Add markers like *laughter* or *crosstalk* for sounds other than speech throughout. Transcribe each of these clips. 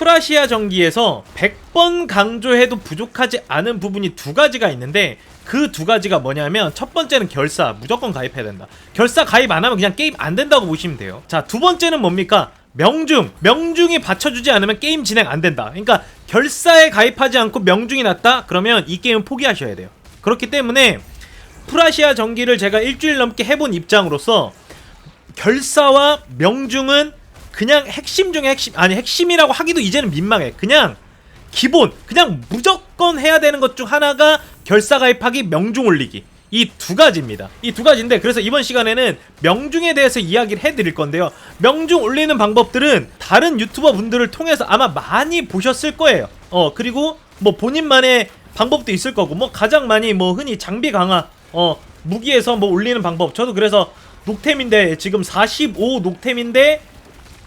프라시아 전기에서 100번 강조해도 부족하지 않은 부분이 두 가지가 있는데 그 두 가지가 뭐냐면 첫 번째는 결사 무조건 가입해야 된다. 결사 가입 안 하면 그냥 게임 안 된다고 보시면 돼요. 자 두 번째는 뭡니까? 명중. 명중이 받쳐주지 않으면 게임 진행 안 된다. 그러니까 결사에 가입하지 않고 명중이 났다? 그러면 이 게임은 포기하셔야 돼요. 그렇기 때문에 프라시아 전기를 제가 일주일 넘게 해본 입장으로서 결사와 명중은 그냥 핵심 중에 핵심 아니 핵심이라고 하기도 이제는 민망해. 그냥 기본 그냥 무조건 해야 되는 것 중 하나가 결사 가입하기 명중 올리기. 이 두 가지입니다. 이 두 가지인데 그래서 이번 시간에는 명중에 대해서 이야기를 해드릴 건데요. 명중 올리는 방법들은 다른 유튜버 분들을 통해서 아마 많이 보셨을 거예요. 어 그리고 뭐 본인만의 방법도 있을 거고 뭐 가장 많이 뭐 흔히 장비 강화 어 무기에서 뭐 올리는 방법. 저도 그래서 녹템인데 지금 45 녹템인데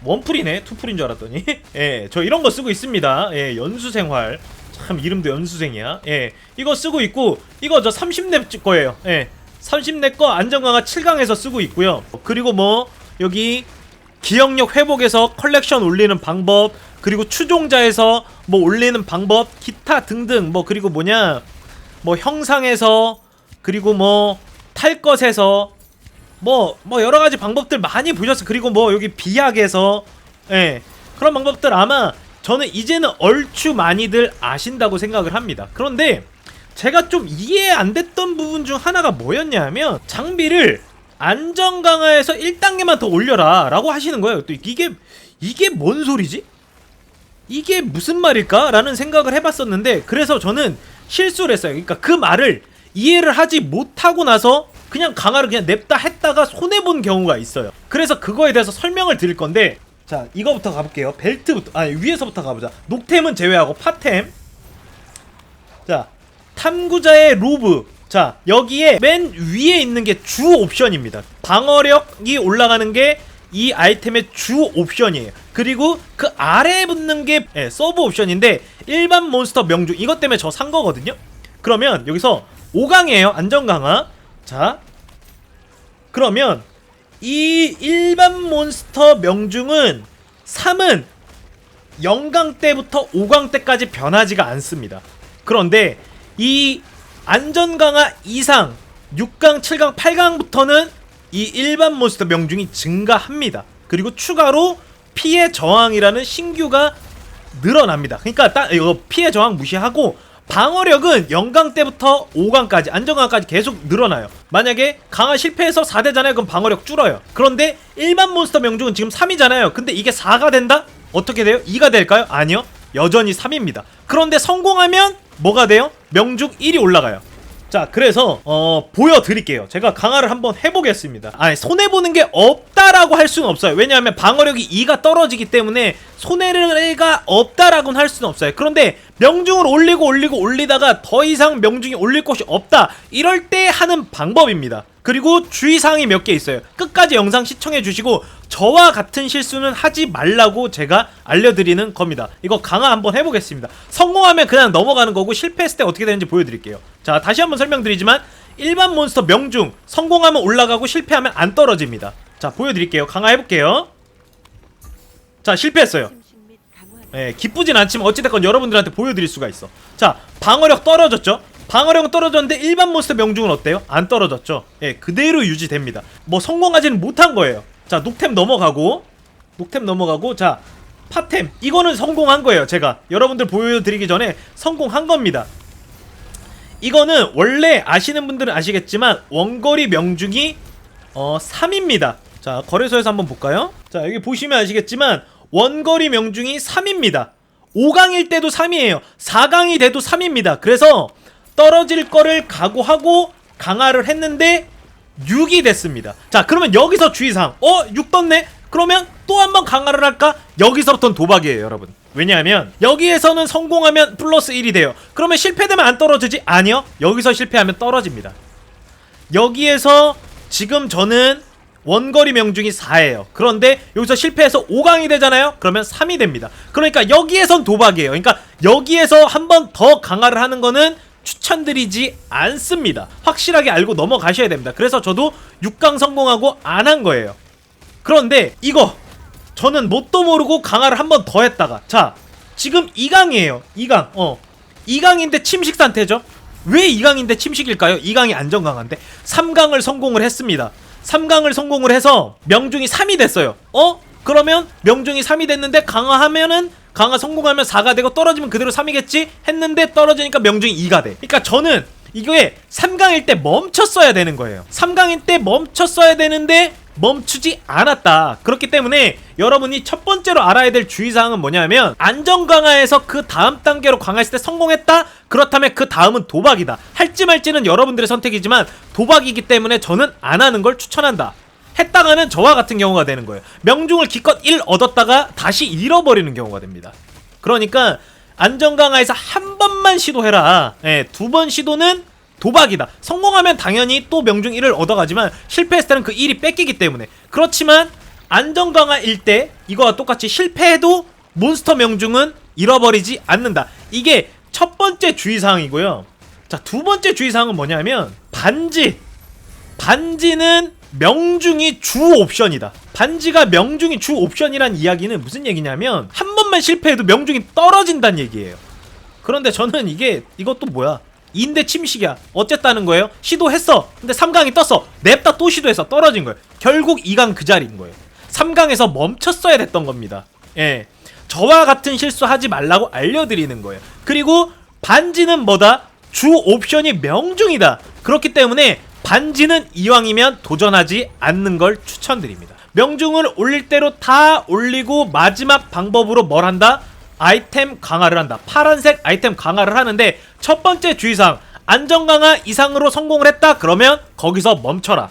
원풀이네. 투풀인 줄 알았더니. *laughs* 예 저 이런 거 쓰고 있습니다. 예 연수생활. 참 이름도 연수생이야. 예 이거 쓰고 있고 이거 저 30렙 거예요. 예 30렙 거 안정강화 7강에서 쓰고 있고요. 그리고 뭐 여기 기억력 회복에서 컬렉션 올리는 방법 그리고 추종자에서 뭐 올리는 방법 기타 등등. 뭐 그리고 뭐냐? 뭐 형상에서 그리고 뭐 탈 것에서 뭐, 뭐 여러 가지 방법들 많이 보셨어요. 그리고 뭐 여기 비약에서, 예. 그런 방법들 아마 저는 이제는 얼추 많이들 아신다고 생각을 합니다. 그런데 제가 좀 이해 안 됐던 부분 중 하나가 뭐였냐면 장비를 안정 강화에서 1단계만 더 올려라 라고 하시는 거예요. 또 이게, 이게 뭔 소리지? 이게 무슨 말일까? 라는 생각을 해봤었는데 그래서 저는 실수를 했어요. 그러니까 그 말을 이해를 하지 못하고 나서 그냥 강화를 그냥 냅다 했다가 손해본 경우가 있어요. 그래서 그거에 대해서 설명을 드릴 건데 자 이거부터 가볼게요. 벨트부터 아니 위에서부터 가보자. 녹템은 제외하고 파템 자 탐구자의 로브 자 여기에 맨 위에 있는 게 주 옵션입니다. 방어력이 올라가는 게 이 아이템의 주 옵션이에요. 그리고 그 아래에 붙는 게 예, 서브 옵션인데 일반 몬스터 명중 이것 때문에 저 산 거거든요. 그러면 여기서 5강이에요. 안정 강화. 자. 그러면 이 일반 몬스터 명중은 3은 0강 때부터 5강 때까지 변하지가 않습니다. 그런데 이 안전 강화 이상 6강, 7강, 8강부터는 이 일반 몬스터 명중이 증가합니다. 그리고 추가로 피해 저항이라는 신규가 늘어납니다. 그러니까 딱 이거 피해 저항 무시하고 방어력은 0강 때부터 5강까지 안정강까지 계속 늘어나요. 만약에 강화 실패해서 4대잖아요. 그럼 방어력 줄어요. 그런데 일반 몬스터 명중은 지금 3이잖아요. 근데 이게 4가 된다? 어떻게 돼요? 2가 될까요? 아니요. 여전히 3입니다. 그런데 성공하면 뭐가 돼요? 명중 1이 올라가요. 자, 그래서 어 보여드릴게요. 제가 강화를 한번 해보겠습니다. 아니 손해 보는 게 없다라고 할 수는 없어요. 왜냐하면 방어력이 2가 떨어지기 때문에 손해가 없다라고는 할 수는 없어요. 그런데 명중을 올리고 올리고 올리다가 더 이상 명중이 올릴 곳이 없다. 이럴 때 하는 방법입니다. 그리고 주의사항이 몇 개 있어요. 끝까지 영상 시청해 주시고 저와 같은 실수는 하지 말라고 제가 알려드리는 겁니다. 이거 강화 한번 해보겠습니다. 성공하면 그냥 넘어가는 거고 실패했을 때 어떻게 되는지 보여드릴게요. 자 다시 한번 설명드리지만 일반 몬스터 명중 성공하면 올라가고 실패하면 안 떨어집니다. 자 보여드릴게요. 강화 해볼게요. 자 실패했어요. 예, 기쁘진 않지만 어찌됐건 여러분들한테 보여드릴 수가 있어. 자, 방어력 떨어졌죠? 방어력은 떨어졌는데 일반 몬스터 명중은 어때요? 안 떨어졌죠? 예, 그대로 유지됩니다. 뭐 성공하지는 못한 거예요. 자, 녹템 넘어가고, 녹템 넘어가고, 자, 파템. 이거는 성공한 거예요, 제가. 여러분들 보여드리기 전에 성공한 겁니다. 이거는 원래 아시는 분들은 아시겠지만 원거리 명중이 어 3입니다. 자 거래소에서 한번 볼까요? 자 여기 보시면 아시겠지만 원거리 명중이 3입니다. 5강일 때도 3이에요. 4강이 돼도 3입니다. 그래서 떨어질 거를 각오하고 강화를 했는데 6이 됐습니다. 자 그러면 여기서 주의사항 어? 6 떴네? 그러면 또 한 번 강화를 할까? 여기서부터는 도박이에요 여러분. 왜냐하면 여기에서는 성공하면 플러스 1이 돼요. 그러면 실패되면 안 떨어지지? 아니요. 여기서 실패하면 떨어집니다. 여기에서 지금 저는 원거리 명중이 4예요. 그런데 여기서 실패해서 5강이 되잖아요. 그러면 3이 됩니다. 그러니까 여기에선 도박이에요. 그러니까 여기에서 한 번 더 강화를 하는 거는 추천드리지 않습니다. 확실하게 알고 넘어가셔야 됩니다. 그래서 저도 6강 성공하고 안 한 거예요. 그런데 이거 저는 뭣도 모르고 강화를 한 번 더 했다가 자 지금 2강이에요. 2강 어. 2강인데 침식 상태죠? 왜 2강인데 침식일까요? 2강이 안정 강한데. 3강을 성공을 했습니다. 3강을 성공을 해서 명중이 3이 됐어요. 어? 그러면 명중이 3이 됐는데 강화하면은 강화 성공하면 4가 되고 떨어지면 그대로 3이겠지? 했는데 떨어지니까 명중이 2가 돼. 그러니까 저는 이게 3강일 때 멈췄어야 되는 거예요. 3강일 때 멈췄어야 되는데 멈추지 않았다. 그렇기 때문에 여러분이 첫 번째로 알아야 될 주의사항은 뭐냐면 안정 강화에서 그 다음 단계로 강화했을 때 성공했다? 그렇다면 그 다음은 도박이다. 할지 말지는 여러분들의 선택이지만 도박이기 때문에 저는 안 하는 걸 추천한다 했다가는 저와 같은 경우가 되는 거예요 명중을 기껏 1 얻었다가 다시 잃어버리는 경우가 됩니다 그러니까 안정 강화에서 한 번만 시도해라 예, 두 번 시도는 도박이다. 성공하면 당연히 또 명중 1을 얻어가지만 실패했을 때는 그 1이 뺏기기 때문에 그렇지만 안정 강화일 때 이거와 똑같이 실패해도 몬스터 명중은 잃어버리지 않는다. 이게 첫 번째 주의사항이고요. 자, 두 번째 주의사항은 뭐냐면 반지. 반지는 명중이 주 옵션이다. 반지가 명중이 주 옵션이란 이야기는 무슨 얘기냐면 한 번만 실패해도 명중이 떨어진다는 얘기예요. 그런데 저는 이게 이것도 뭐야? 인대 침식이야. 어쨌다는 거예요? 시도했어. 근데 3강이 떴어. 냅다 또 시도해서 떨어진 거예요. 결국 2강 그 자리인 거예요. 3강에서 멈췄어야 됐던 겁니다. 예. 저와 같은 실수 하지 말라고 알려드리는 거예요. 그리고 반지는 뭐다? 주 옵션이 명중이다. 그렇기 때문에 반지는 이왕이면 도전하지 않는 걸 추천드립니다. 명중을 올릴 대로 다 올리고 마지막 방법으로 뭘 한다? 아이템 강화를 한다. 파란색 아이템 강화를 하는데 첫 번째 주의사항 안정 강화 이상으로 성공을 했다. 그러면 거기서 멈춰라.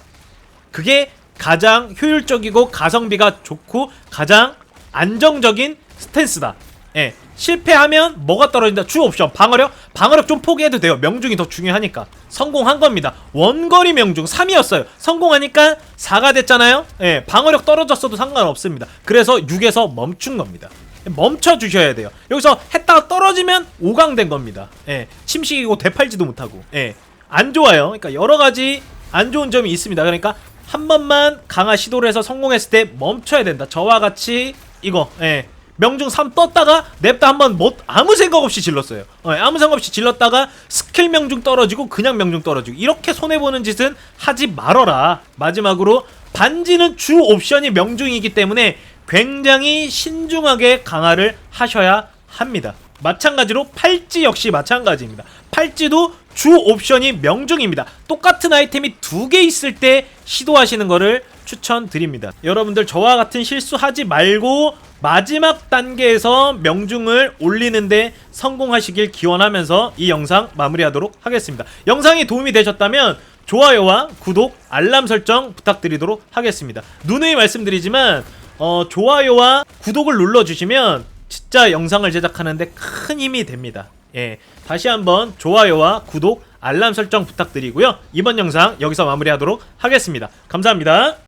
그게 가장 효율적이고 가성비가 좋고 가장 안정적인 스탠스다. 예. 실패하면 뭐가 떨어진다? 주 옵션 방어력? 방어력 좀 포기해도 돼요. 명중이 더 중요하니까. 성공한 겁니다. 원거리 명중 3이었어요. 성공하니까 4가 됐잖아요. 예. 방어력 떨어졌어도 상관없습니다. 그래서 6에서 멈춘 겁니다. 멈춰 주셔야 돼요. 여기서 했다가 떨어지면 5강 된 겁니다. 예. 침식이고 되팔지도 못하고. 예. 안 좋아요. 그러니까 여러 가지 안 좋은 점이 있습니다. 그러니까 한 번만 강화 시도를 해서 성공했을 때 멈춰야 된다. 저와 같이 이거 예. 명중 3 떴다가 냅다 한번 뭐 아무 생각 없이 질렀어요. 어, 예, 아무 생각 없이 질렀다가 스킬 명중 떨어지고 그냥 명중 떨어지고 이렇게 손해 보는 짓은 하지 말어라. 마지막으로 반지는 주 옵션이 명중이기 때문에 굉장히 신중하게 강화를 하셔야 합니다. 마찬가지로 팔찌 역시 마찬가지입니다. 팔찌도 주 옵션이 명중입니다. 똑같은 아이템이 두 개 있을 때 시도하시는 것을 추천드립니다. 여러분들 저와 같은 실수하지 말고 마지막 단계에서 명중을 올리는데 성공하시길 기원하면서 이 영상 마무리하도록 하겠습니다. 영상이 도움이 되셨다면 좋아요와 구독, 알람 설정 부탁드리도록 하겠습니다. 누누이 말씀드리지만 어, 좋아요와 구독을 눌러주시면 진짜 영상을 제작하는데 큰 힘이 됩니다. 예, 다시 한번 좋아요와 구독, 알람 설정 부탁드리고요. 이번 영상 여기서 마무리하도록 하겠습니다. 감사합니다.